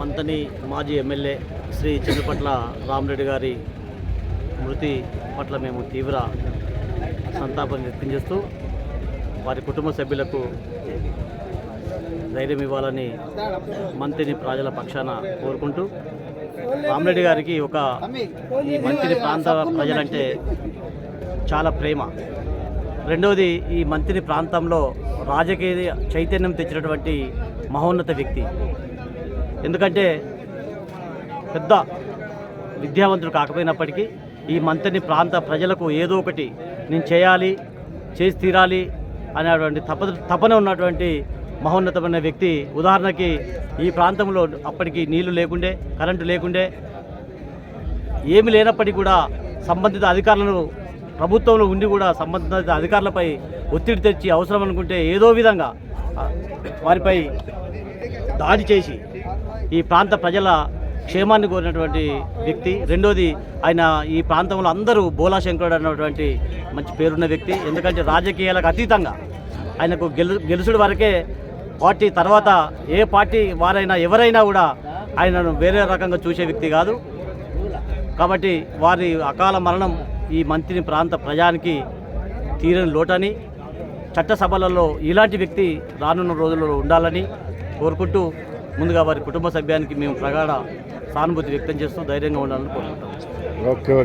మంతని మాజీ ఎమ్మెల్యే శ్రీ చెన్నుపట్ల రామరెడ్డి గారి మృతి పట్ల మేము తీవ్ర సంతాపం వ్యక్తం చేస్తూ వారి కుటుంబ సభ్యులకు ధైర్యం ఇవ్వాలని మంత్రిని ప్రజల పక్షాన కోరుకుంటూ రామరెడ్డి గారికి ఒక ఈ మంత్రి ప్రాంత ప్రజలంటే చాలా ప్రేమ. రెండవది ఈ మంత్రి ప్రాంతంలో రాజకీయ చైతన్యం తెచ్చినటువంటి మహోన్నత వ్యక్తి. ఎందుకంటే పెద్ద విద్యావంతుడు కాకపోయినప్పటికీ ఈ మంత్రిని ప్రాంత ప్రజలకు ఏదో ఒకటి నేను చేయాలి చేసి తీరాలి అనేటువంటి తప తపన ఉన్నటువంటి మహోన్నతమైన వ్యక్తి. ఉదాహరణకి ఈ ప్రాంతంలో అప్పటికి నీళ్ళు లేకుండే కరెంటు లేకుండే ఏమి లేనప్పటికీ కూడా సంబంధిత అధికారులను ప్రభుత్వంలో ఉండి కూడా సంబంధిత అధికారులపై ఒత్తిడి తెచ్చి అవసరం అనుకుంటే ఏదో విధంగా వారిపై దాడి చేసి ఈ ప్రాంత ప్రజల క్షేమాన్ని కోరినటువంటి వ్యక్తి. రెండోది ఆయన ఈ ప్రాంతంలో అందరూ బోలా శంకరుడు అన్నటువంటి మంచి పేరున్న వ్యక్తి. ఎందుకంటే రాజకీయాలకు అతీతంగా ఆయనకు గెలు గెలుసుడు వరకే పార్టీ తర్వాత ఏ పార్టీ వారైనా ఎవరైనా కూడా ఆయనను వేరే రకంగా చూసే వ్యక్తి కాదు. కాబట్టి వారి అకాల మరణం ఈ మంత్రిని ప్రాంత ప్రజానికి తీరని లోటని చట్టసభలలో ఇలాంటి వ్యక్తి రానున్న రోజుల్లో ఉండాలని కోరుకుంటూ ముందుగా వారి కుటుంబ సభ్యానికి మేము ప్రగాఢ సానుభూతి వ్యక్తం చేస్తూ ధైర్యంగా ఉండాలని కోరుకుంటాం ఓకే.